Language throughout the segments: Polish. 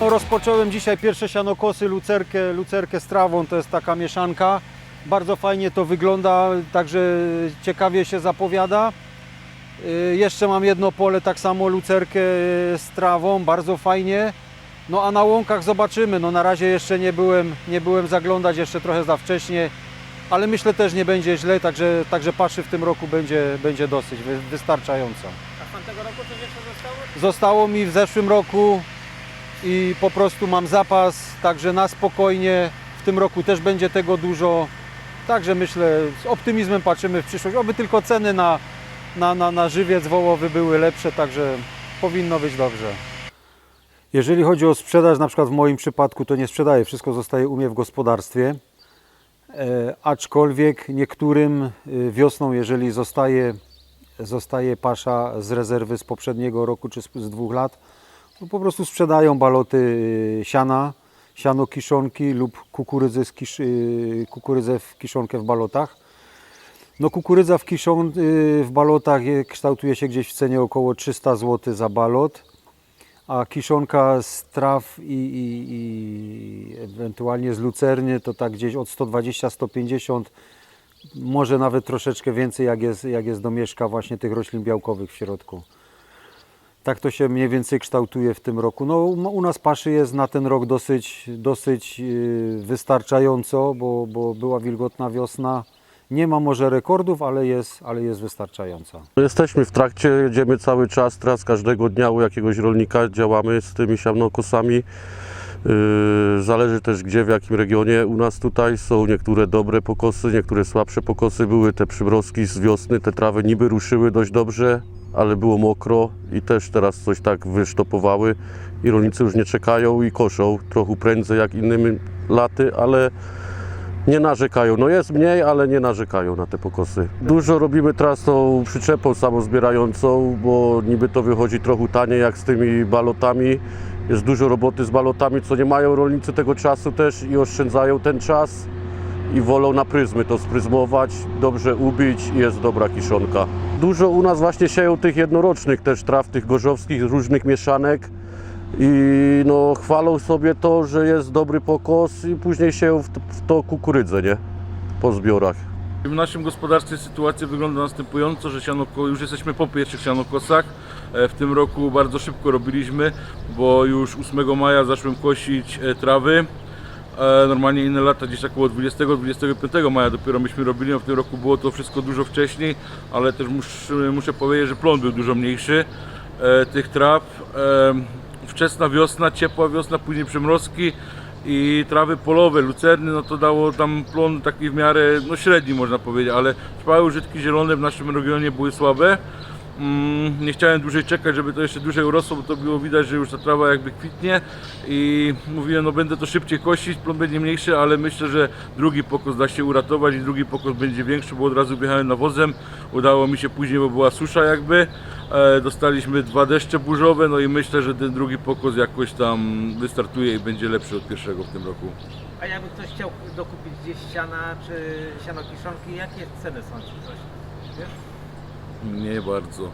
No rozpocząłem dzisiaj pierwsze sianokosy, lucerkę, lucerkę z trawą, to jest taka mieszanka. Bardzo fajnie to wygląda, także ciekawie się zapowiada. Y, Jeszcze mam jedno pole, tak samo lucerkę y, z trawą, bardzo fajnie. No a na łąkach zobaczymy, no na razie jeszcze nie byłem, nie byłem zaglądać, jeszcze trochę za wcześnie, ale myślę też nie będzie źle, także, także paszy w tym roku będzie, będzie dosyć wy- wystarczająco. A z tamtego roku coś jeszcze zostało? Zostało mi w zeszłym roku i po prostu mam zapas, także na spokojnie. W tym roku też będzie tego dużo. Także myślę, z optymizmem patrzymy w przyszłość. Oby tylko ceny na, na, na, na żywiec wołowy były lepsze, także powinno być dobrze. Jeżeli chodzi o sprzedaż, na przykład w moim przypadku to nie sprzedaję, wszystko zostaje u mnie w gospodarstwie. E, aczkolwiek niektórym y, wiosną, jeżeli zostaje, zostaje pasza z rezerwy z poprzedniego roku czy z, z dwóch lat, to po prostu sprzedają baloty y, siana, siano kiszonki lub kukurydzy z kisz, y, kukurydzę w kiszonkę w balotach. No kukurydza w, kiszon, y, w balotach je- kształtuje się gdzieś w cenie około 300 zł za balot a kiszonka z traw i, i, i ewentualnie z lucerny to tak gdzieś od 120-150, może nawet troszeczkę więcej jak jest, jak jest domieszka właśnie tych roślin białkowych w środku. Tak to się mniej więcej kształtuje w tym roku. No, u nas paszy jest na ten rok dosyć, dosyć yy, wystarczająco, bo, bo była wilgotna wiosna. Nie ma może rekordów, ale jest, ale jest wystarczająca. Jesteśmy w trakcie, jedziemy cały czas, teraz każdego dnia u jakiegoś rolnika działamy z tymi sianokosami. Yy, Zależy też gdzie, w jakim regionie. U nas tutaj są niektóre dobre pokosy, niektóre słabsze pokosy. Były te przymrozki z wiosny, te trawy niby ruszyły dość dobrze, ale było mokro i też teraz coś tak wysztopowały i rolnicy już nie czekają i koszą trochę prędzej jak innymi laty, ale nie narzekają. No jest mniej, ale nie narzekają na te pokosy. Dużo robimy teraz tą przyczepą samozbierającą, bo niby to wychodzi trochę taniej jak z tymi balotami. Jest dużo roboty z balotami, co nie mają rolnicy tego czasu też i oszczędzają ten czas i wolą na pryzmy to spryzmować, dobrze ubić i jest dobra kiszonka. Dużo u nas właśnie sieją tych jednorocznych też traw, tych gorzowskich, różnych mieszanek i no, chwalą sobie to, że jest dobry pokos i później sieją w w to kukurydzę, nie? Po zbiorach. W naszym gospodarstwie sytuacja wygląda następująco, że sianoko, już jesteśmy po pierwszych sianokosach. E, W tym roku bardzo szybko robiliśmy, bo już 8 maja zacząłem kosić e, trawy. E, Normalnie inne lata gdzieś około 20-25 maja dopiero myśmy robili, no w tym roku było to wszystko dużo wcześniej, ale też muszę, muszę powiedzieć, że plon był dużo mniejszy e, tych traw. E, Wczesna wiosna, ciepła wiosna, później przymrozki i trawy polowe, lucerny, no to dało tam plon taki w miarę no średni można powiedzieć, ale trwałe użytki zielone w naszym regionie były słabe. Mm, nie chciałem dłużej czekać, żeby to jeszcze dłużej urosło, bo to było widać, że już ta trawa jakby kwitnie i mówiłem, no będę to szybciej kosić, plon będzie mniejszy, ale myślę, że drugi pokos da się uratować i drugi pokos będzie większy, bo od razu wjechałem nawozem, udało mi się później, bo była susza jakby, e, dostaliśmy dwa deszcze burzowe, no i myślę, że ten drugi pokos jakoś tam wystartuje i będzie lepszy od pierwszego w tym roku. A jakby ktoś chciał dokupić gdzieś siana czy siano kiszonki, jakie ceny są czy coś? Wiesz? Nie bardzo.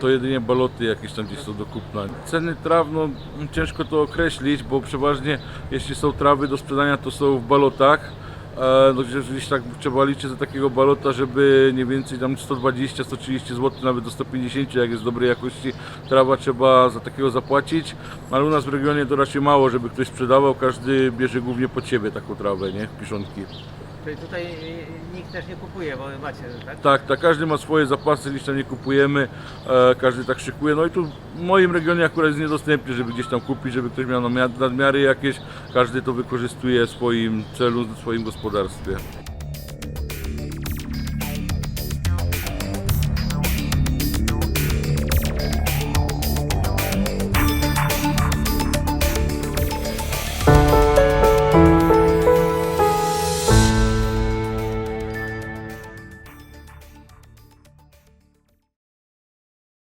To jedynie baloty jakieś tam gdzieś są do kupna. Ceny traw, no ciężko to określić, bo przeważnie jeśli są trawy do sprzedania, to są w balotach. E, No gdzieś, gdzieś tak trzeba liczyć za takiego balota, żeby nie więcej tam 120-130 zł, nawet do 150, jak jest dobrej jakości trawa, trzeba za takiego zapłacić. Ale u nas w regionie to raczej mało, żeby ktoś sprzedawał, każdy bierze głównie pod siebie taką trawę, nie? Piszonki. Czyli tutaj y, nikt też nie kupuje, bo macie, tak? Tak, tak, każdy ma swoje zapasy, liczne nie kupujemy, e, każdy tak szykuje. No i tu w moim regionie akurat jest niedostępnie, żeby gdzieś tam kupić, żeby ktoś miał nadmiary jakieś. Każdy to wykorzystuje w swoim celu, w swoim gospodarstwie.